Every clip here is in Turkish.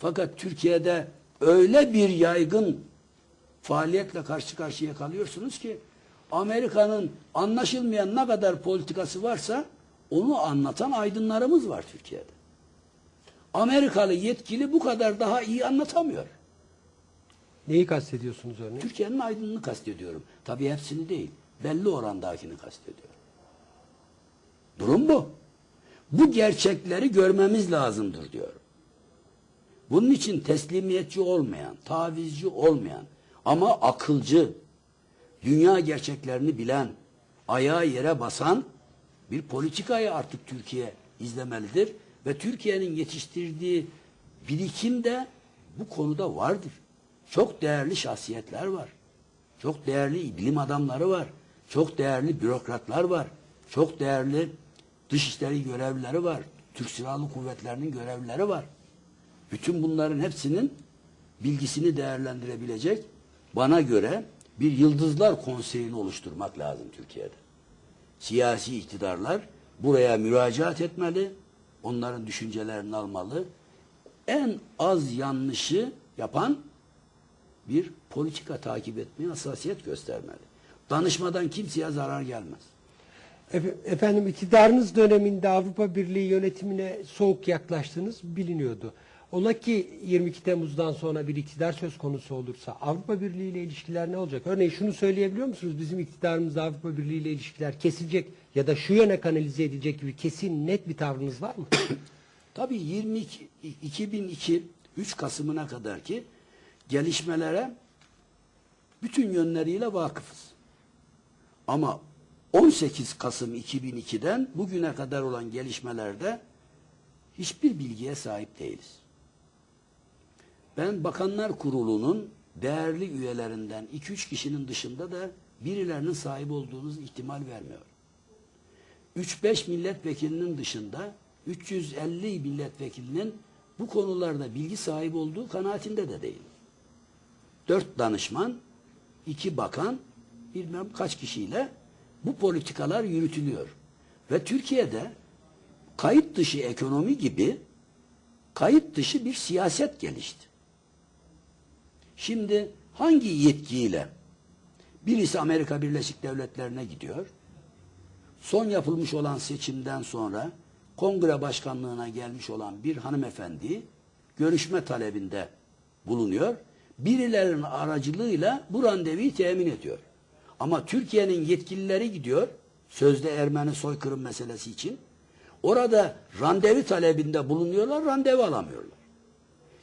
Fakat Türkiye'de öyle bir yaygın faaliyetle karşı karşıya kalıyorsunuz ki Amerika'nın anlaşılmayan ne kadar politikası varsa onu anlatan aydınlarımız var Türkiye'de. Amerikalı yetkili bu kadar daha iyi anlatamıyor. Neyi kastediyorsunuz örneğin? Türkiye'nin aydınını kastediyorum. Tabii hepsini değil. Belli orandakini kastediyorum. Durum bu. Bu gerçekleri görmemiz lazımdır diyorum. Bunun için teslimiyetçi olmayan, tavizci olmayan ama akılcı, dünya gerçeklerini bilen, ayağı yere basan bir politikayı artık Türkiye izlemelidir. Ve Türkiye'nin yetiştirdiği birikim de bu konuda vardır. Çok değerli şahsiyetler var. Çok değerli bilim adamları var. Çok değerli bürokratlar var. Çok değerli dışişleri görevlileri var. Türk Silahlı Kuvvetleri'nin görevlileri var. Bütün bunların hepsinin bilgisini değerlendirebilecek bana göre bir Yıldızlar Konseyi'ni oluşturmak lazım Türkiye'de. Siyasi iktidarlar buraya müracaat etmeli, onların düşüncelerini almalı. En az yanlışı yapan bir politika takip etmeye hassasiyet göstermeli. Danışmadan kimseye zarar gelmez. Efe- Efendim iktidarınız döneminde Avrupa Birliği yönetimine soğuk yaklaştığınız biliniyordu. Ola ki 22 Temmuz'dan sonra bir iktidar söz konusu olursa Avrupa Birliği ile ilişkiler ne olacak? Örneğin şunu söyleyebiliyor musunuz? Bizim iktidarımızda Avrupa Birliği ile ilişkiler kesilecek ya da şu yöne kanalize edilecek gibi kesin net bir tavrınız var mı? Tabii 22 2002 3 Kasım'ına kadar ki gelişmelere bütün yönleriyle vakıfız. Ama 18 Kasım 2002'den bugüne kadar olan gelişmelerde hiçbir bilgiye sahip değiliz. Ben Bakanlar Kurulu'nun değerli üyelerinden 2-3 kişinin dışında da birilerinin sahip olduğunuz ihtimal vermiyor. 3-5 milletvekilinin dışında 350 milletvekilinin bu konularda bilgi sahibi olduğu kanaatinde de değil. Dört danışman, iki bakan, bilmem kaç kişiyle bu politikalar yürütülüyor. Ve Türkiye'de kayıt dışı ekonomi gibi kayıt dışı bir siyaset gelişti. Şimdi hangi yetkiyle birisi Amerika Birleşik Devletleri'ne gidiyor, son yapılmış olan seçimden sonra kongre başkanlığına gelmiş olan bir hanımefendi görüşme talebinde bulunuyor. Birilerinin aracılığıyla bu randevuyu temin ediyor. Ama Türkiye'nin yetkilileri gidiyor sözde Ermeni soykırım meselesi için. Orada randevu talebinde bulunuyorlar, randevu alamıyorlar.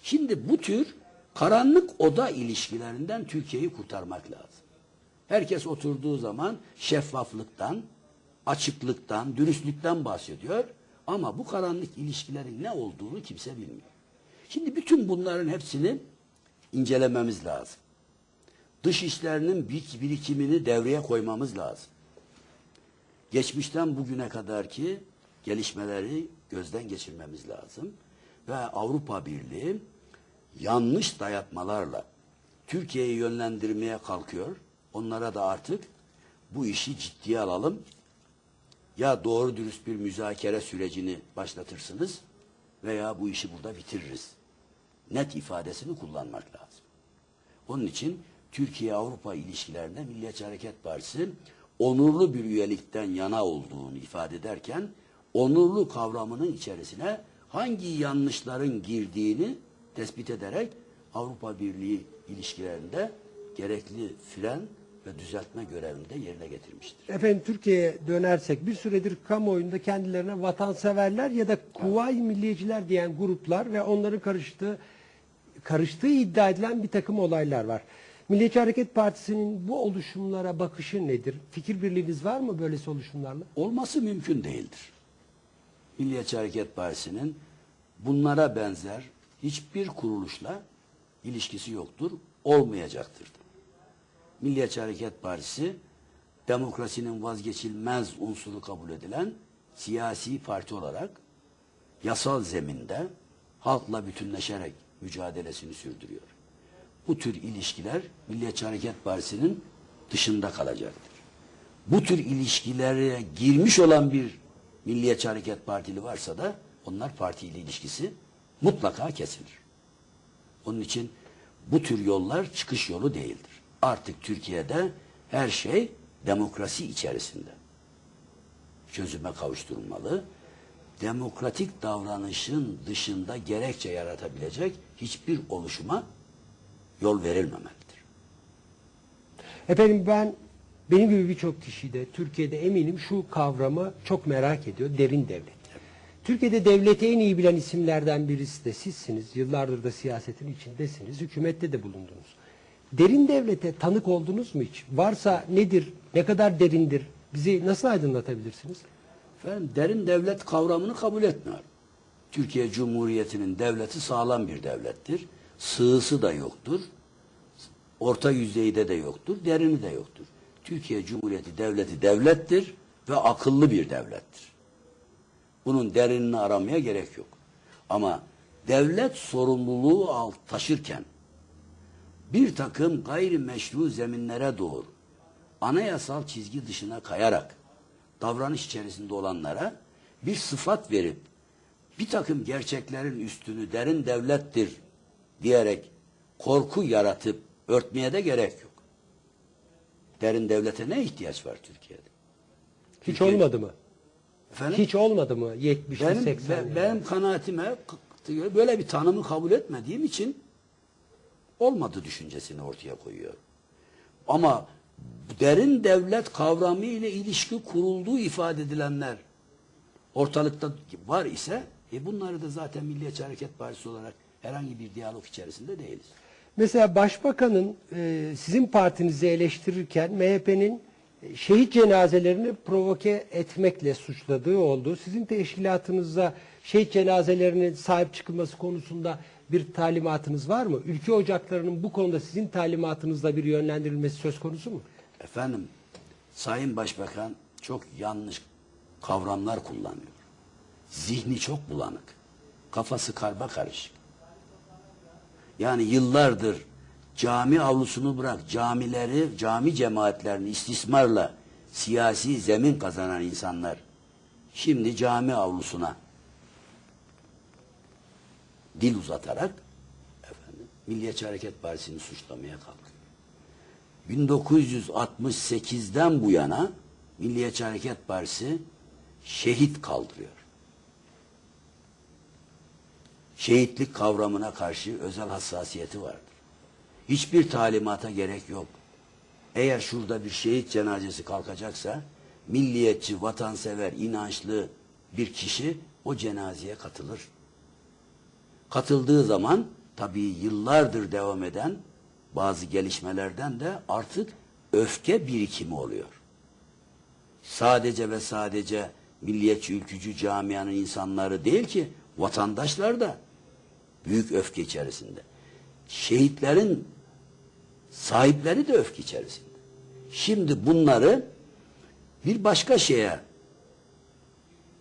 Şimdi bu tür karanlık oda ilişkilerinden Türkiye'yi kurtarmak lazım. Herkes oturduğu zaman şeffaflıktan, açıklıktan, dürüstlükten bahsediyor. Ama bu karanlık ilişkilerin ne olduğunu kimse bilmiyor. Şimdi bütün bunların hepsini incelememiz lazım. Dış işlerinin bir- birikimini devreye koymamız lazım. Geçmişten bugüne kadarki gelişmeleri gözden geçirmemiz lazım. Ve Avrupa Birliği yanlış dayatmalarla Türkiye'yi yönlendirmeye kalkıyor. Onlara da artık bu işi ciddiye alalım. Ya doğru dürüst bir müzakere sürecini başlatırsınız veya bu işi burada bitiririz. Net ifadesini kullanmak lazım. Onun için Türkiye-Avrupa ilişkilerinde Milliyetçi Hareket Partisi onurlu bir üyelikten yana olduğunu ifade ederken onurlu kavramının içerisine hangi yanlışların girdiğini tespit ederek Avrupa Birliği ilişkilerinde gerekli fren ve düzeltme görevini de yerine getirmiştir. Efendim Türkiye'ye dönersek bir süredir kamuoyunda kendilerine vatanseverler ya da kuvayi milliyeciler diyen gruplar ve onların karıştığı karıştığı iddia edilen bir takım olaylar var. Milliyetçi Hareket Partisi'nin bu oluşumlara bakışı nedir? Fikir birliğiniz var mı böylesi oluşumlarla? olması mümkün değildir. Milliyetçi Hareket Partisi'nin bunlara benzer hiçbir kuruluşla ilişkisi yoktur, olmayacaktır. Milliyetçi Hareket Partisi demokrasinin vazgeçilmez unsuru kabul edilen siyasi parti olarak yasal zeminde halkla bütünleşerek mücadelesini sürdürüyor. Bu tür ilişkiler Milliyetçi Hareket Partisi'nin dışında kalacaktır. Bu tür ilişkilere girmiş olan bir Milliyetçi Hareket Partili varsa da onlar partiyle ilişkisi mutlaka kesilir. Onun için bu tür yollar çıkış yolu değildir. Artık Türkiye'de her şey demokrasi içerisinde çözüme kavuşturulmalı. Demokratik davranışın dışında gerekçe yaratabilecek hiçbir oluşuma yol verilmemelidir. Efendim ben benim gibi birçok kişi de Türkiye'de eminim şu kavramı çok merak ediyor. Derin devlet. Türkiye'de devleti en iyi bilen isimlerden birisi de sizsiniz. Yıllardır da siyasetin içindesiniz. Hükümette de bulundunuz. Derin devlete tanık oldunuz mu hiç? Varsa nedir? Ne kadar derindir? Bizi nasıl aydınlatabilirsiniz? Efendim derin devlet kavramını kabul etmiyorum. Türkiye Cumhuriyeti'nin devleti sağlam bir devlettir. Sığısı da yoktur. Orta yüzeyde de yoktur. Derini de yoktur. Türkiye Cumhuriyeti devleti devlettir ve akıllı bir devlettir. Bunun derinini aramaya gerek yok. Ama devlet sorumluluğu alt taşırken bir takım gayrimeşru zeminlere doğru anayasal çizgi dışına kayarak davranış içerisinde olanlara bir sıfat verip bir takım gerçeklerin üstünü derin devlettir diyerek korku yaratıp örtmeye de gerek yok. Derin devlete ne ihtiyaç var Türkiye'de? Hiç Türkiye- olmadı mı? Efendim? Hiç olmadı mı? 70'li benim, 80'li. be- benim kanaatime böyle bir tanımı kabul etmediğim için olmadı düşüncesini ortaya koyuyor. Ama derin devlet kavramı ile ilişki kurulduğu ifade edilenler ortalıkta var ise e bunları da zaten Milliyetçi Hareket Partisi olarak herhangi bir diyalog içerisinde değiliz. Mesela başbakanın e, sizin partinizi eleştirirken MHP'nin şehit cenazelerini provoke etmekle suçladığı oldu. Sizin teşkilatınızda şehit cenazelerinin sahip çıkılması konusunda bir talimatınız var mı? Ülke ocaklarının bu konuda sizin talimatınızla bir yönlendirilmesi söz konusu mu? Efendim, Sayın Başbakan çok yanlış kavramlar kullanıyor. Zihni çok bulanık. Kafası karba karışık. Yani yıllardır cami avlusunu bırak, camileri, cami cemaatlerini istismarla siyasi zemin kazanan insanlar şimdi cami avlusuna dil uzatarak efendim, Milliyetçi Hareket Partisi'ni suçlamaya kalkıyor. 1968'den bu yana Milliyetçi Hareket Partisi şehit kaldırıyor. Şehitlik kavramına karşı özel hassasiyeti vardır. Hiçbir talimata gerek yok. Eğer şurada bir şehit cenazesi kalkacaksa milliyetçi, vatansever, inançlı bir kişi o cenazeye katılır. Katıldığı zaman tabii yıllardır devam eden bazı gelişmelerden de artık öfke birikimi oluyor. Sadece ve sadece milliyetçi ülkücü camianın insanları değil ki vatandaşlar da büyük öfke içerisinde. Şehitlerin sahipleri de öfke içerisinde. Şimdi bunları bir başka şeye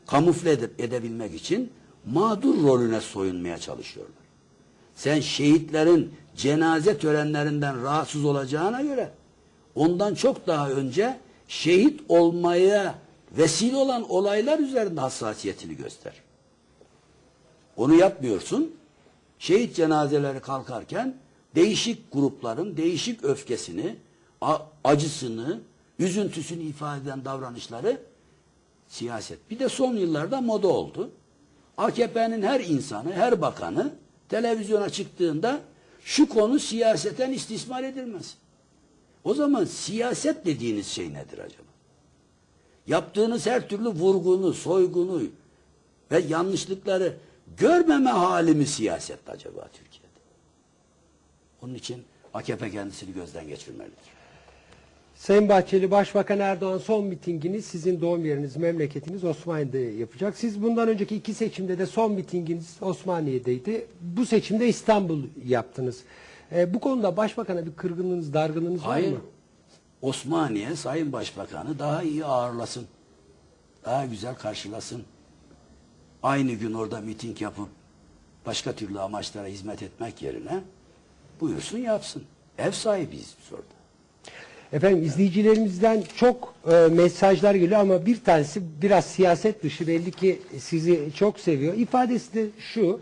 kamufle edebilmek için mağdur rolüne soyunmaya çalışıyorlar. Sen şehitlerin cenaze törenlerinden rahatsız olacağına göre ondan çok daha önce şehit olmaya vesile olan olaylar üzerinde hassasiyetini göster. Onu yapmıyorsun. Şehit cenazeleri kalkarken değişik grupların değişik öfkesini, acısını, üzüntüsünü ifade eden davranışları siyaset. Bir de son yıllarda moda oldu. AKP'nin her insanı, her bakanı televizyona çıktığında şu konu siyaseten istismar edilmez. O zaman siyaset dediğiniz şey nedir acaba? Yaptığınız her türlü vurgunu, soygunu ve yanlışlıkları görmeme hali mi siyaset acaba Türkiye'de? Onun için AKP kendisini gözden geçirmelidir. Sayın Bahçeli, Başbakan Erdoğan son mitingini sizin doğum yeriniz, memleketiniz Osmaniye'de yapacak. Siz bundan önceki iki seçimde de son mitinginiz Osmaniye'deydi. Bu seçimde İstanbul yaptınız. E, bu konuda Başbakan'a bir kırgınlığınız, dargınlığınız var Hayır. mı? Osmaniye Sayın Başbakanı daha iyi ağırlasın. Daha güzel karşılasın. Aynı gün orada miting yapıp başka türlü amaçlara hizmet etmek yerine buyursun yapsın. Ev sahibiyiz biz orada. Efendim izleyicilerimizden çok e, mesajlar geliyor ama bir tanesi biraz siyaset dışı belli ki sizi çok seviyor. İfadesi de şu.